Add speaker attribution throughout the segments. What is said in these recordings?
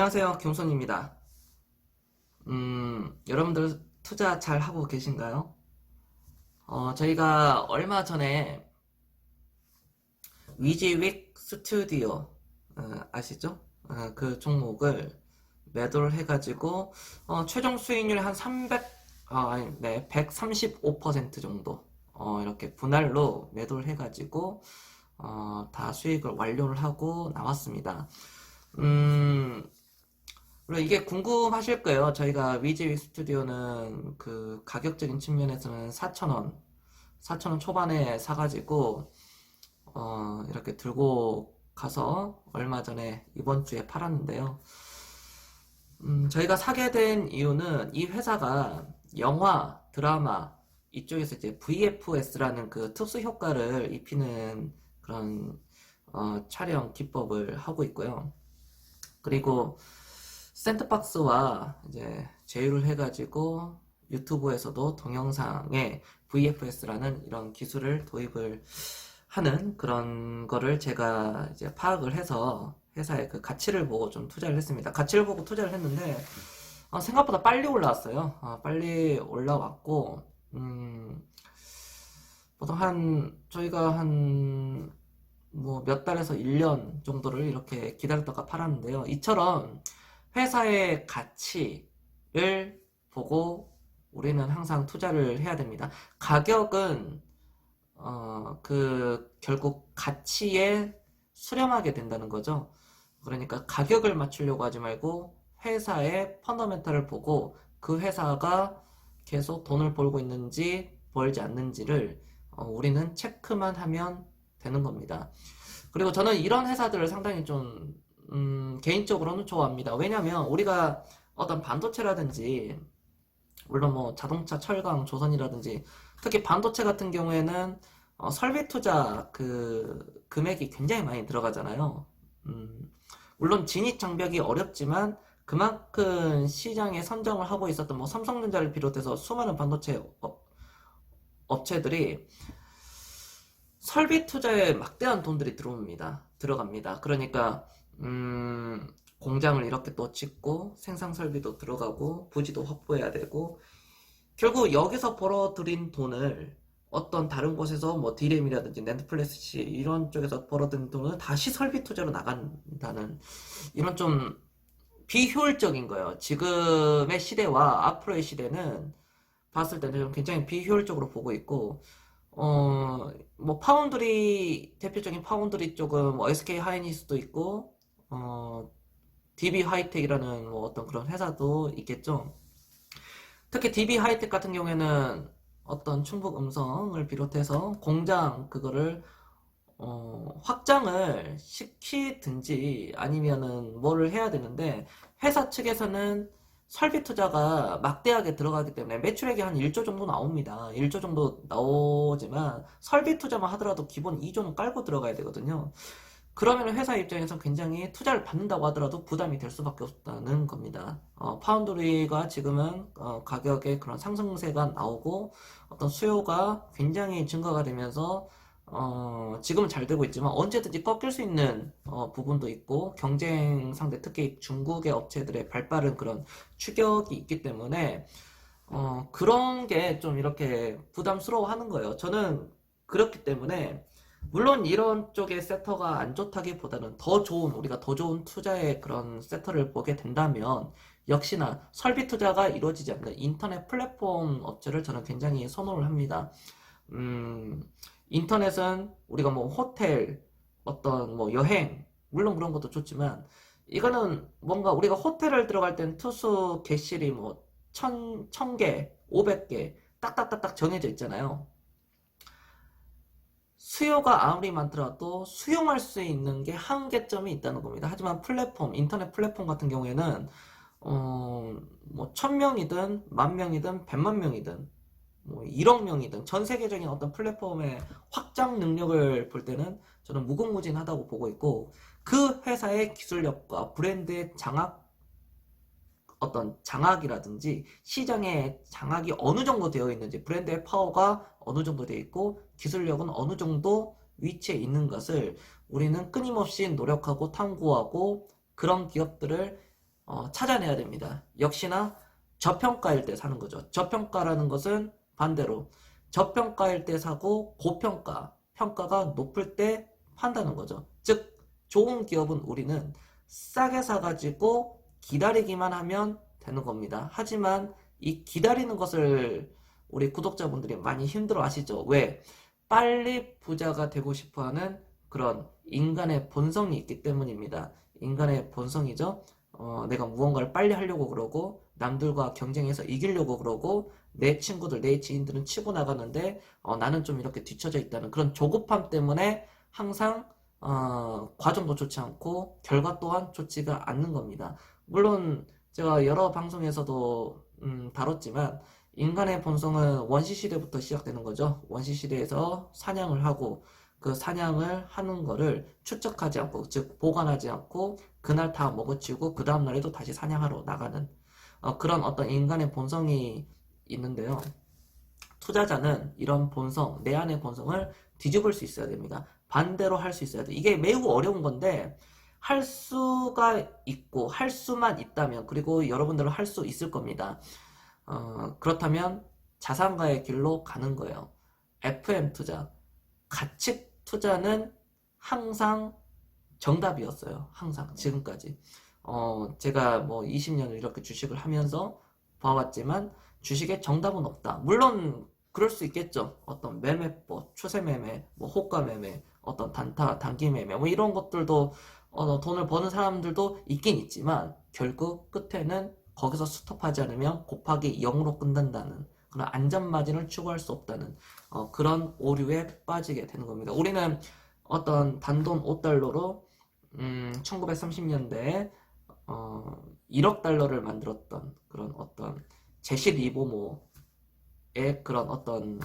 Speaker 1: 안녕하세요. 김선입니다. 음, 여러분들 투자 잘 하고 계신가요? 어, 저희가 얼마 전에 위지윅 스튜디오 어, 아시죠? 어, 그 종목을 매도를 해가지고 어, 최종 수익률이 한 300, 어, 아니, 네, 135% 정도 어, 이렇게 분할로 매도를 해가지고 어, 다 수익을 완료를 하고 나왔습니다. 음, 물론 이게 궁금하실 거예요. 저희가 위즈윅 스튜디오는 그 가격적인 측면에서는 4,000원, 4,000원 초반에 사가지고, 어, 이렇게 들고 가서 얼마 전에 이번 주에 팔았는데요. 음, 저희가 사게 된 이유는 이 회사가 영화, 드라마, 이쪽에서 이제 VFS라는 그 특수 효과를 입히는 그런 어, 촬영 기법을 하고 있고요. 그리고 샌드박스와 이제 제휴를 해가지고 유튜브에서도 동영상에 VFS라는 이런 기술을 도입을 하는 그런 거를 제가 이제 파악을 해서 회사의 그 가치를 보고 좀 투자를 했습니다. 가치를 보고 투자를 했는데 어, 생각보다 빨리 올라왔어요. 어, 빨리 올라왔고 음, 보통 한 저희가 한 뭐 몇 달에서 1년 정도를 이렇게 기다렸다가 팔았는데요. 이처럼 회사의 가치를 보고 우리는 항상 투자를 해야 됩니다. 가격은 어, 그 결국 가치에 수렴하게 된다는 거죠. 그러니까 가격을 맞추려고 하지 말고 회사의 펀더멘탈을 보고 그 회사가 계속 돈을 벌고 있는지 벌지 않는지를 어, 우리는 체크만 하면 되는 겁니다. 그리고 저는 이런 회사들을 상당히 좀 음, 개인적으로는 좋아합니다. 왜냐면 우리가 어떤 반도체라든지 물론 뭐 자동차, 철강, 조선이라든지 특히 반도체 같은 경우에는 어, 설비 투자 그 금액이 굉장히 많이 들어가잖아요. 음, 물론 진입 장벽이 어렵지만 그만큼 시장에 선정을 하고 있었던 뭐 삼성전자를 비롯해서 수많은 반도체 업, 업체들이 설비 투자에 막대한 돈들이 들어옵니다. 들어갑니다. 그러니까 음, 공장을 이렇게 또 짓고 생산 설비도 들어가고 부지도 확보해야 되고 결국 여기서 벌어들인 돈을 어떤 다른 곳에서 뭐 디램이라든지 낸드플래시 이런 쪽에서 벌어들인 돈을 다시 설비 투자로 나간다는 이런 좀 비효율적인 거예요. 지금의 시대와 앞으로의 시대는 봤을 때는 좀 굉장히 비효율적으로 보고 있고 어, 뭐 파운드리 대표적인 파운드리 쪽은 뭐 SK 하이닉스도 있고 어, DB 하이텍이라는 뭐 어떤 그런 회사도 있겠죠. 특히 DB 하이텍 같은 경우에는 어떤 충북 음성을 비롯해서 공장 그거를 어, 확장을 시키든지 아니면은 뭐를 해야 되는데 회사 측에서는 설비 투자가 막대하게 들어가기 때문에 매출액이 한 1조 정도 나옵니다. 1조 정도 나오지만 설비 투자만 하더라도 기본 2조는 깔고 들어가야 되거든요. 그러면 회사 입장에서 굉장히 투자를 받는다고 하더라도 부담이 될 수밖에 없다는 겁니다. 어, 파운드리가 지금은 어, 가격에 그런 상승세가 나오고 어떤 수요가 굉장히 증가가 되면서 어, 지금은 잘 되고 있지만 언제든지 꺾일 수 있는 어, 부분도 있고 경쟁 상대 특히 중국의 업체들의 발빠른 그런 추격이 있기 때문에 어, 그런 게 좀 이렇게 부담스러워하는 거예요. 저는 그렇기 때문에 물론 이런 쪽의 세터가 안 좋다기보다는 더 좋은 우리가 더 좋은 투자의 그런 세터를 보게 된다면 역시나 설비 투자가 이루어지지 않는 인터넷 플랫폼 업체를 저는 굉장히 선호를 합니다. 음, 인터넷은 우리가 뭐 호텔, 어떤 뭐 여행, 물론 그런 것도 좋지만 이거는 뭔가 우리가 호텔을 들어갈 땐 투수 객실이 뭐 천, 천 개, 오백 개 딱딱딱딱 정해져 있잖아요. 수요가 아무리 많더라도 수용할 수 있는 게 한계점이 있다는 겁니다. 하지만 플랫폼, 인터넷 플랫폼 같은 경우에는 어, 뭐, 천 명이든, 만 명이든, 백만 명이든, 뭐, 1억 명이든, 전 세계적인 어떤 플랫폼의 확장 능력을 볼 때는 저는 무궁무진하다고 보고 있고, 그 회사의 기술력과 브랜드의 장악, 어떤 장악이라든지, 시장의 장악이 어느 정도 되어 있는지, 브랜드의 파워가 어느 정도 되어 있고, 기술력은 어느 정도 위치에 있는 것을 우리는 끊임없이 노력하고 탐구하고, 그런 기업들을 어, 찾아내야 됩니다. 역시나 저평가일 때 사는 거죠. 저평가라는 것은 반대로 저평가일 때 사고 고평가, 평가가 높을 때 판다는 거죠. 즉 좋은 기업은 우리는 싸게 사가지고 기다리기만 하면 되는 겁니다. 하지만 이 기다리는 것을 우리 구독자분들이 많이 힘들어 하시죠. 왜? 빨리 부자가 되고 싶어 하는 그런 인간의 본성이 있기 때문입니다. 인간의 본성이죠. 어, 내가 무언가를 빨리 하려고 그러고 남들과 경쟁해서 이기려고 그러고 내 친구들, 내 지인들은 치고 나가는데 어, 나는 좀 이렇게 뒤처져 있다는 그런 조급함 때문에 항상 어, 과정도 좋지 않고 결과 또한 좋지가 않는 겁니다. 물론 제가 여러 방송에서도 음, 다뤘지만 인간의 본성은 원시 시대부터 시작되는 거죠. 원시 시대에서 사냥을 하고 그 사냥을 하는 거를 추적하지 않고 즉 보관하지 않고 그날 다 먹어치우고 그 다음 날에도 다시 사냥하러 나가는 어, 그런 어떤 인간의 본성이 있는데요. 투자자는 이런 본성, 내 안의 본성을 뒤집을 수 있어야 됩니다. 반대로 할 수 있어야 돼. 이게 매우 어려운 건데 할 수가 있고 할 수만 있다면 그리고 여러분들은 할 수 있을 겁니다. 어, 그렇다면 자산가의 길로 가는 거예요. FM 투자, 가치 투자는 항상 정답이었어요. 항상 지금까지. 어, 제가 뭐 20년을 이렇게 주식을 하면서 봐왔지만 주식에 정답은 없다. 물론 그럴 수 있겠죠. 어떤 매매법, 추세 매매, 뭐 호가 매매, 어떤 단타, 단기 매매, 뭐 이런 것들도 어, 돈을 버는 사람들도 있긴 있지만 결국 끝에는 거기서 스톱하지 않으면 곱하기 0으로 끝난다는 그런 안전 마진을 추구할 수 없다는 어, 그런 오류에 빠지게 되는 겁니다. 우리는 어떤 단돈 5달러로 음, 1930년대에 어, 1억 달러를 만들었던 그런 어떤 제시 리보모의 그런 어떤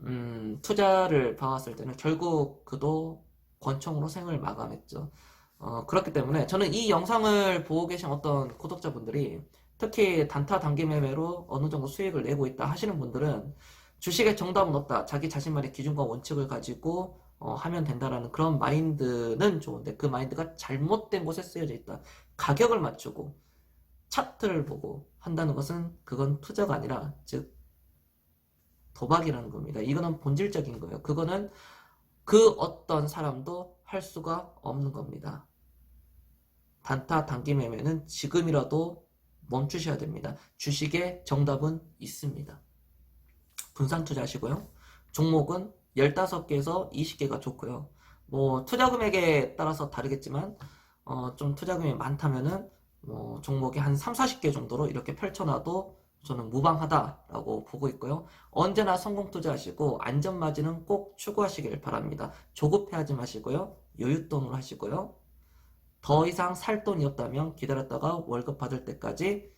Speaker 1: 음, 투자를 봐왔을 때는 결국 그도 권총으로 생을 마감했죠. 어, 그렇기 때문에 저는 이 영상을 보고 계신 어떤 구독자분들이 특히 단타 단기 매매로 어느 정도 수익을 내고 있다 하시는 분들은 주식에 정답은 없다. 자기 자신만의 기준과 원칙을 가지고 어, 하면 된다라는 그런 마인드는 좋은데 그 마인드가 잘못된 곳에 쓰여져 있다. 가격을 맞추고 차트를 보고 한다는 것은 그건 투자가 아니라 즉 도박이라는 겁니다. 이거는 본질적인 거예요. 그거는 그 어떤 사람도 할 수가 없는 겁니다. 단타 단기 매매는 지금이라도 멈추셔야 됩니다. 주식에 정답은 있습니다. 분산 투자하시고요. 종목은 15개에서 20개가 좋고요. 뭐 투자 금액에 따라서 다르겠지만 어, 좀 투자 금액이 많다면은 뭐 종목이 한 3, 40개 정도로 이렇게 펼쳐놔도 저는 무방하다라고 보고 있고요. 언제나 성공 투자하시고 안전 마진은 꼭 추구하시길 바랍니다. 조급해하지 마시고요. 여윳돈으로 하시고요. 더 이상 살 돈이 없다면 기다렸다가 월급 받을 때까지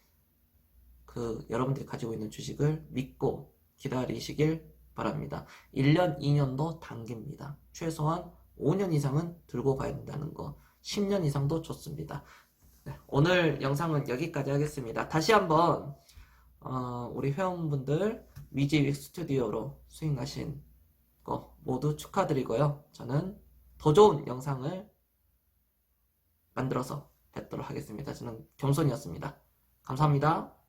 Speaker 1: 그 여러분들이 가지고 있는 주식을 믿고 기다리시길 바랍니다. 1년, 2년도 단기입니다. 최소한 5년 이상은 들고 가야 된다는 거. 10년 이상도 좋습니다. 네, 오늘 영상은 여기까지 하겠습니다. 다시 한번 어, 우리 회원분들 위지윅 스튜디오로 수익 나신 거 모두 축하드리고요. 저는 더 좋은 영상을 만들어서 뵙도록 하겠습니다. 저는 경선이었습니다. 감사합니다.